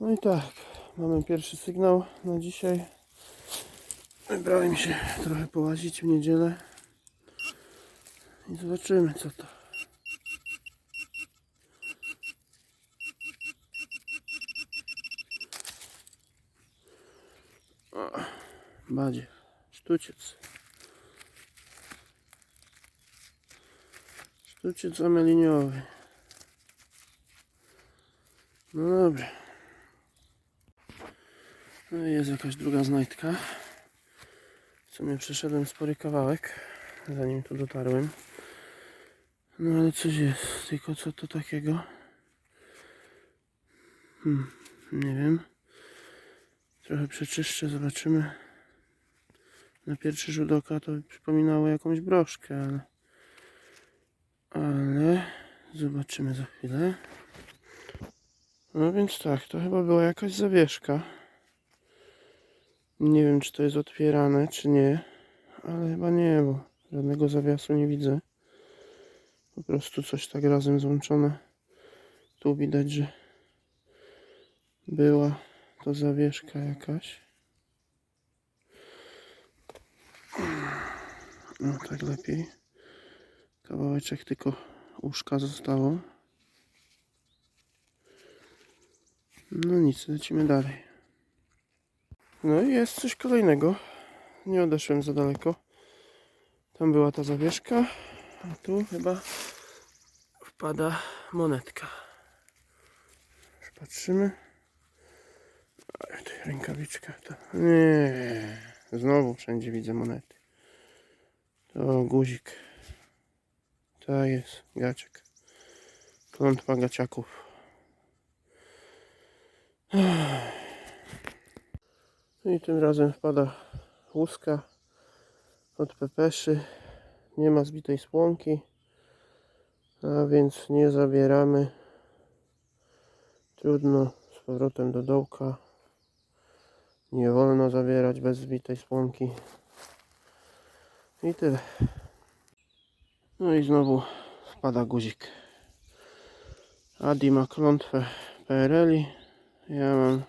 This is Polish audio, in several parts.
No i tak, mamy pierwszy sygnał na dzisiaj. Wybrałem się trochę połazić w niedzielę. I zobaczymy co to. O, Badzie, sztuciec. Sztuciec ameliniowy. No dobra. No i jest jakaś druga znajdka. W sumie przeszedłem spory kawałek, zanim tu dotarłem. No ale coś jest, tylko co to takiego? Hmm, nie wiem. Trochę przeczyszczę, zobaczymy. Na pierwszy rzut oka to przypominało jakąś broszkę, ale... Ale... Zobaczymy za chwilę. No więc tak, to chyba była jakaś zawieszka. Nie wiem, czy to jest otwierane, czy nie, ale chyba nie, bo żadnego zawiasu nie widzę. Po prostu coś tak razem złączone. Tu widać, że była to zawieszka jakaś. No tak lepiej. Kawałeczek tylko uszka zostało. No nic, lecimy dalej. No i jest coś kolejnego. Nie odeszłem za daleko. Tam była ta zawieszka, a tu chyba wpada monetka. Już patrzymy. Ale tutaj rękawiczka to. Nie, znowu wszędzie widzę monety. To guzik. To jest gaciek. Klątwa gaciaków. No i tym razem wpada łuska od pepeszy. Nie ma zbitej spłonki, a więc nie zabieramy. Trudno z powrotem do dołka. Nie wolno zabierać bez zbitej spłonki. I tyle. No i znowu wpada guzik. Adi ma klątwę PRL-i. Ja mam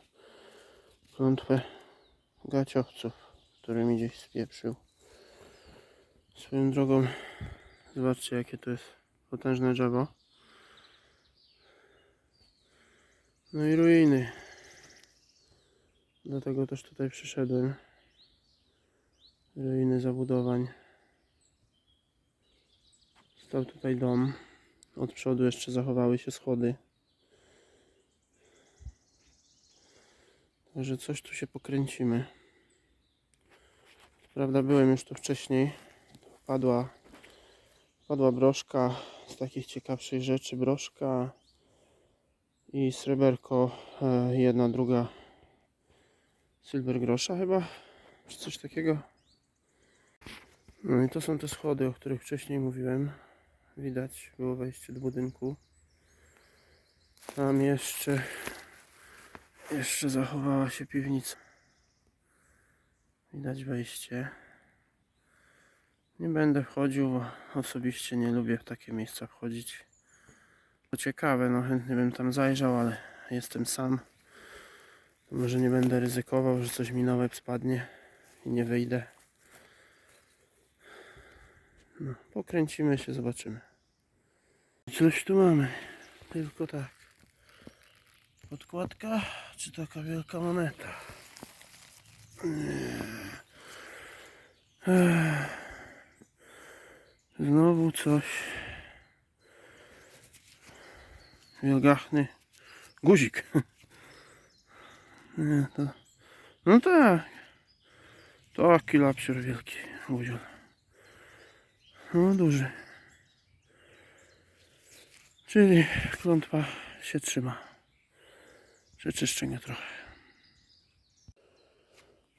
klątwę gaciowców, który mi gdzieś spieprzył. Swoją drogą, zobaczcie jakie to jest potężne drzewo. No i ruiny. Dlatego też tutaj przyszedłem. Ruiny zabudowań. Stał tutaj dom. Od przodu jeszcze zachowały się schody. Także coś tu się pokręcimy. Prawda, byłem już tu wcześniej. Wpadła, wpadła broszka z takich ciekawszych rzeczy. Broszka i sreberko, e, jedna, druga silver grosza chyba, czy coś takiego. No i to są te schody, o których wcześniej mówiłem. Widać było wejście do budynku. Tam jeszcze jeszcze zachowała się piwnica. Widać wejście. Nie będę wchodził, bo osobiście nie lubię w takie miejsca wchodzić. To ciekawe, no chętnie bym tam zajrzał, ale jestem sam. To może nie będę ryzykował, że coś mi łeb spadnie i nie wyjdę. No, pokręcimy się, zobaczymy. Coś tu mamy, tylko tak. Podkładka, czy taka wielka moneta? Znowu coś. Wielgachny guzik. Nie, to... No tak. Taki lapsior wielki. Guzior. No duży. Czyli klątwa się trzyma przeczyszczenia trochę.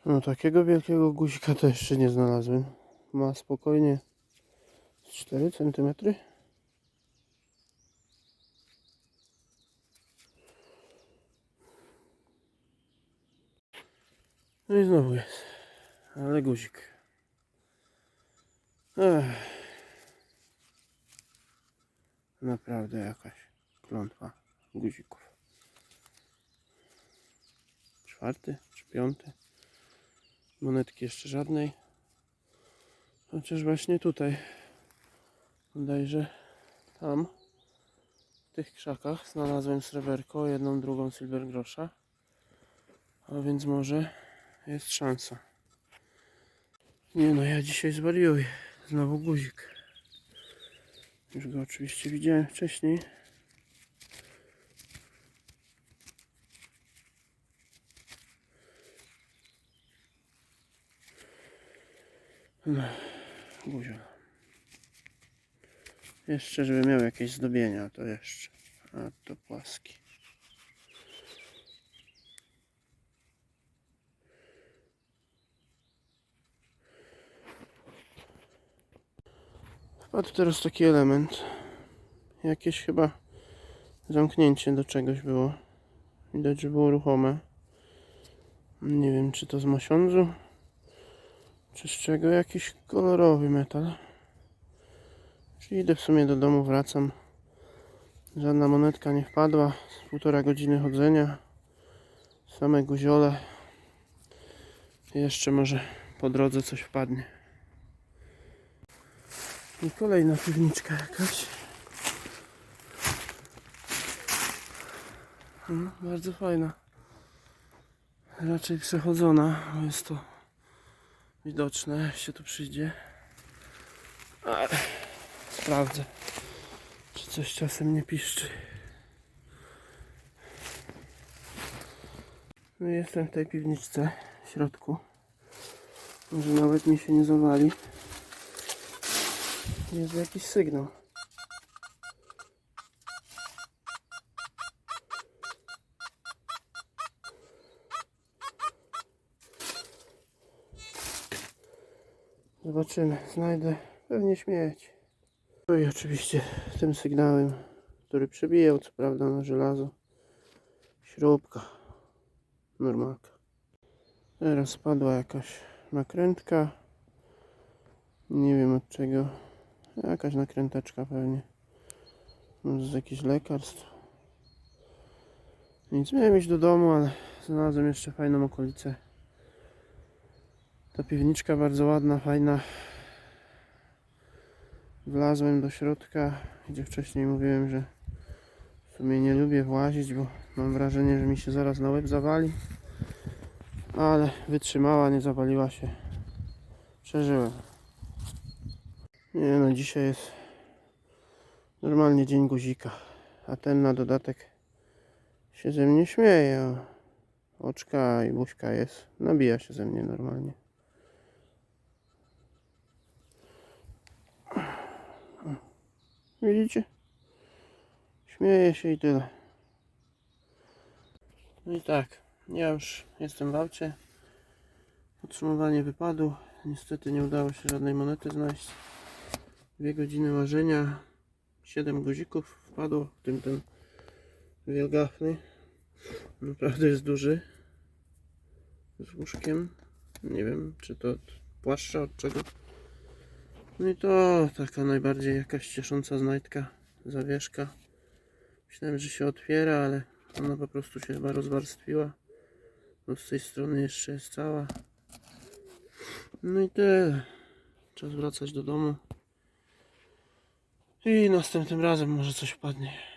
No takiego wielkiego guzika to jeszcze nie znalazłem. Ma spokojnie z 4 cm. No i znowu jest. Ale guzik. Ech. Naprawdę jakaś klątwa guzików. czwarty czy piąty. Monetki jeszcze żadnej. Chociaż właśnie tutaj, bodajże tam, w tych krzakach znalazłem sreberko, jedną, drugą silver grosza. A więc może jest szansa. Nie no, ja dzisiaj zwariuję. Znowu guzik. Już go oczywiście widziałem wcześniej. No, guzio. Jeszcze, żeby miał jakieś zdobienia, to jeszcze. A to płaski. Wpadł teraz taki element. Jakieś chyba zamknięcie do czegoś było. Widać, że było ruchome. Nie wiem, czy to z mosiądzu, czy z czego. Jakiś kolorowy metal. Czyli idę w sumie do domu, wracam. Żadna monetka nie wpadła. Z półtora godziny chodzenia. Same guziole. Jeszcze może po drodze coś wpadnie. I kolejna piwniczka jakaś. No, bardzo fajna. Raczej przechodzona, jest to widoczne, się tu przyjdzie. Ale sprawdzę, czy coś czasem nie piszczy. No jestem w tej piwniczce w środku. Może nawet mi się nie zawali. Jest jakiś sygnał. Zobaczymy. Znajdę pewnie śmieć. No i oczywiście tym sygnałem, który przebijał, co prawda na żelazo. Śrubka. Normalka. Teraz spadła jakaś nakrętka. Nie wiem od czego. Jakaś nakręteczka pewnie. Może z jakichś lekarstw. Nic, miałem iść do domu, ale znalazłem jeszcze fajną okolicę. Ta piwniczka bardzo ładna, fajna. Wlazłem do środka, gdzie wcześniej mówiłem, że w sumie nie lubię włazić, bo mam wrażenie, że mi się zaraz na łeb zawali. Ale wytrzymała, nie zawaliła się. Przeżyłem. Nie no, dzisiaj jest normalnie dzień guzika, a ten na dodatek się ze mnie śmieje. Oczka i buźka jest, nabija się ze mnie normalnie. Widzicie? Śmieje się i tyle. No i tak, ja już jestem w aucie. Podsumowanie wypadu. Niestety nie udało się żadnej monety znaleźć. Dwie godziny łażenia. Siedem guzików wpadło, w tym ten wielgachny. Naprawdę jest duży. Z łóżkiem. Nie wiem, czy to od płaszcza, od czego. No i to taka najbardziej jakaś ciesząca znajdka, zawieszka. Myślałem, że się otwiera, ale ona po prostu się chyba rozwarstwiła. Bo z tej strony jeszcze jest cała. No i tyle. Czas wracać do domu. I następnym razem może coś wpadnie.